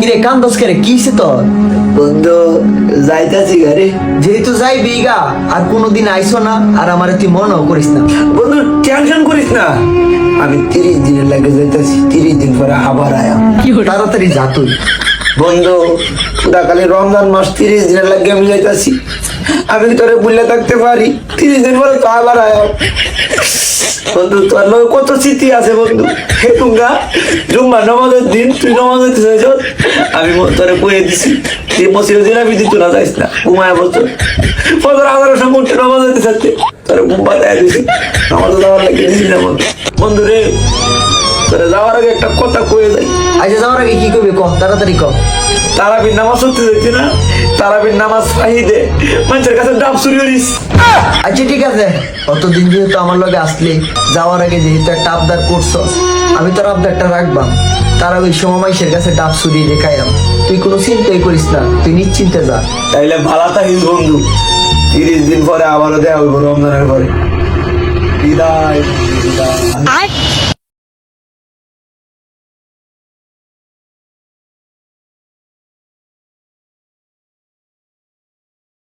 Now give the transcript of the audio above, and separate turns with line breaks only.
কিরে কান্দস করে কিছে তো
বন্ধু যাইতাছি ঘরে।
যেহেতু যাই বিগা আর কোনোদিন আইসো না আর আমার তুই মনও করিস না।
বন্ধু টেনশন করিস না। আমি তিরিশ দিনের লাগে যাইতাছি তিরিশ দিন পরে আবার আয়া।
তাড়াতাড়ি যা তুই।
বন্ধু, খুদাকালী রমজান মাস তিরিশ দিনের লাগে আমি যাইতাছি। আমি তোরে বুঝলে থাকতে পারি? তিরিশ দিন পরে তো আবার আয়া। বন্ধু, তোর লগে কত স্মৃতি আছে বন্ধু? হে তুঙ্গা জুম্মা নমাজের দিন তুই নমাজ হইতে চাইছ? আমি তোরে বয়ে দিছি, তুই মসির দিন আমি দিত না যাইস না, ঘুমায় বলতো পনেরো হাজার সময় উঠে নমাজ হইতে চাচ্ছে তোরে ঘুম পাতায় দিছি। নামাজ যাওয়ার লাগে, দিছি না বন্ধু। বন্ধু রে যাওয়ার আগে একটা কথা কয়ে যাই
আচ্ছা যাওয়ার আগে কি করবি কম? তাড়াতাড়ি কম।
তারাবির নামাজ হতে দেখছি না? তারাবির নামাজ ফাহিদে। মানুষের কাছে ডাব চুরি করিস।
আচ্ছা ঠিক আছে। অতদিন যেহেতু আমার লগে আসলে যাওয়ার আগে যেহেতু একটা আবদার করছস আমি তোর আবদারটা রাখবাম। তারা ওই সময় মাইশের কাছে ডাব সুরি রেখাইলাম তুই কোনো চিন্তাই করিস না তুই নিশ্চিন্তে যা।
তাইলে ভালো থাকিস বন্ধু। তিরিশ দিন পরে আবারও দেওয়া হইব রমজানের পরে। বিদায় বিদায়।